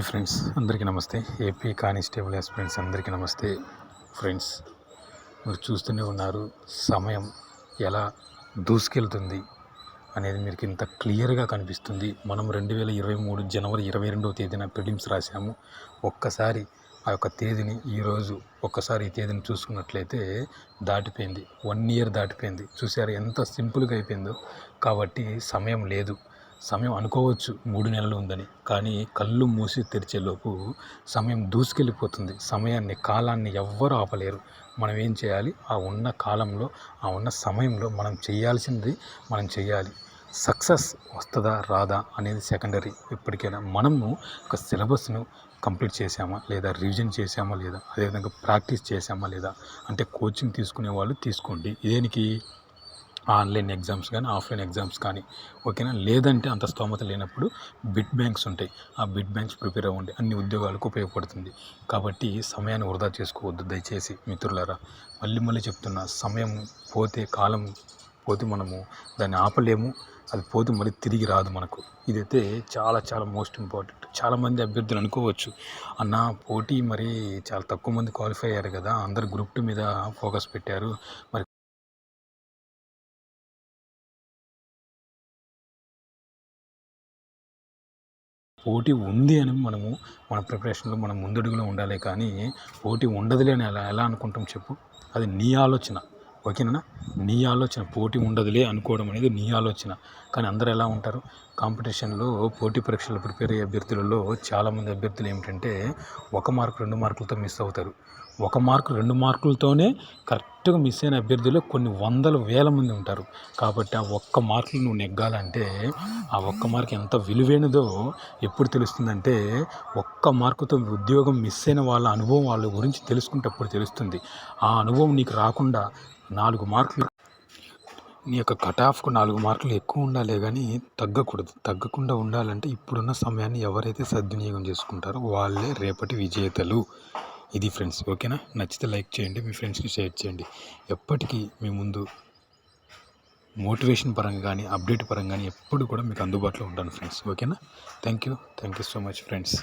Hi friends అందరికీ నమస్తే. AP constable friends అందరికీ నమస్తే ఫ్రెండ్స్. మీరు చూస్తూనే ఉన్నారు సమయం ఎలా దూసుకెళ్తుంది అనేది మీకు ఇంత క్లియర్గా కనిపిస్తుంది. మనం రెండు వేల ఇరవై మూడు జనవరి ఇరవై రెండవ తేదీన ప్రిలిమ్స్ రాసాము ఒక్కసారి ఆ యొక్క తేదీని ఈరోజు ఒక్కసారి ఈ తేదీని చూసుకున్నట్లయితే దాటిపోయింది. వన్ ఇయర్ దాటిపోయింది. చూసారు ఎంత సింపుల్గా అయిపోయిందో. కాబట్టి సమయం లేదు. సమయం అనుకోవచ్చు మూడు నెలలు ఉందని. కానీ కళ్ళు మూసి తెరిచేలోపు సమయం దూసుకెళ్ళిపోతుంది. సమయాన్ని కాలాన్ని ఎవ్వరూ ఆపలేరు. మనం ఏం చేయాలి? ఆ ఉన్న కాలంలో ఆ ఉన్న సమయంలో మనం చేయాల్సింది మనం చేయాలి. సక్సెస్ వస్తుందా రాదా అనేది సెకండరీ. ఎప్పటికైనా మనము ఒక సిలబస్ను కంప్లీట్ చేసామా లేదా రివిజన్ చేసామా లేదా అదేవిధంగా ప్రాక్టీస్ చేసామా లేదా అంటే కోచింగ్ తీసుకునే వాళ్ళు తీసుకోండి. దేనికి? ఆన్లైన్ ఎగ్జామ్స్ కానీ ఆఫ్లైన్ ఎగ్జామ్స్ కానీ ఓకేనా? లేదంటే అంత స్తోమత లేనప్పుడు బిడ్ బ్యాంక్స్ ఉంటాయి. ఆ బిడ్ బ్యాంక్స్ ప్రిపేర్ అవ్వండి. అన్ని ఉద్యోగాలకు ఉపయోగపడుతుంది. కాబట్టి సమయాన్ని వృధా చేసుకోవద్దు. దయచేసి మిత్రులారా మళ్ళీ మళ్ళీ చెప్తున్నా సమయం పోతే కాలం పోతే మనము దాన్ని ఆపలేము. అది పోతే మళ్ళీ తిరిగి రాదు మనకు. ఇదైతే చాలా చాలా మోస్ట్ ఇంపార్టెంట్. చాలామంది అభ్యర్థులు అనుకోవచ్చు అన్న పోటీ మరి చాలా తక్కువ మంది క్వాలిఫై అయ్యారు కదా అందరు గ్రూప్ టూ మీద ఫోకస్ పెట్టారు. మరి పోటీ ఉంది అని మనము మన ప్రిపరేషన్లో మనం ముందడుగులో ఉండాలి కానీ పోటీ ఉండదులే అని ఎలా ఎలా అనుకుంటాం చెప్పు? అది నీ ఆలోచన. ఓకేనా? నీ ఆలోచన. పోటీ ఉండదులే అనుకోవడం అనేది నీ ఆలోచన. కానీ అందరూ ఎలా ఉంటారు? కాంపిటీషన్లో పోటీ పరీక్షలు ప్రిపేర్ అయ్యే అభ్యర్థులలో చాలామంది అభ్యర్థులు ఏమిటంటే ఒక మార్కు రెండు మార్కులతో మిస్ అవుతారు. ఒక మార్కు రెండు మార్కులతోనే కరెక్ట్గా మిస్ అయిన అభ్యర్థులు కొన్ని వందల వేల మంది ఉంటారు. కాబట్టి ఆ ఒక్క మార్కులు నువ్వు నెగ్గాలంటే ఆ ఒక్క మార్క్ ఎంత విలువైనదో ఎప్పుడు తెలుస్తుందంటే ఒక్క మార్కుతో ఉద్యోగం మిస్ అయిన వాళ్ళ అనుభవం వాళ్ళ గురించి తెలుసుకుంటప్పుడు తెలుస్తుంది. ఆ అనుభవం నీకు రాకుండా నాలుగు మార్కులు నీ యొక్క కట్ ఆఫ్కు నాలుగు మార్కులు ఎక్కువ ఉండాలి కానీ తగ్గకూడదు. తగ్గకుండా ఉండాలంటే ఇప్పుడున్న సమయాన్ని ఎవరైతే సద్వినియోగం చేసుకుంటారో వాళ్ళే రేపటి విజేతలు. ఇది ఫ్రెండ్స్ ఓకేనా? నచ్చితే లైక్ చేయండి మీ ఫ్రెండ్స్కి షేర్ చేయండి. ఎప్పటికీ మీ ముందు మోటివేషన్ పరంగా కానీ అప్డేట్ పరంగా కానీ ఎప్పుడు కూడా మీకు అందుబాటులో ఉంటాను ఫ్రెండ్స్ ఓకేనా? Thank you thank you so much friends.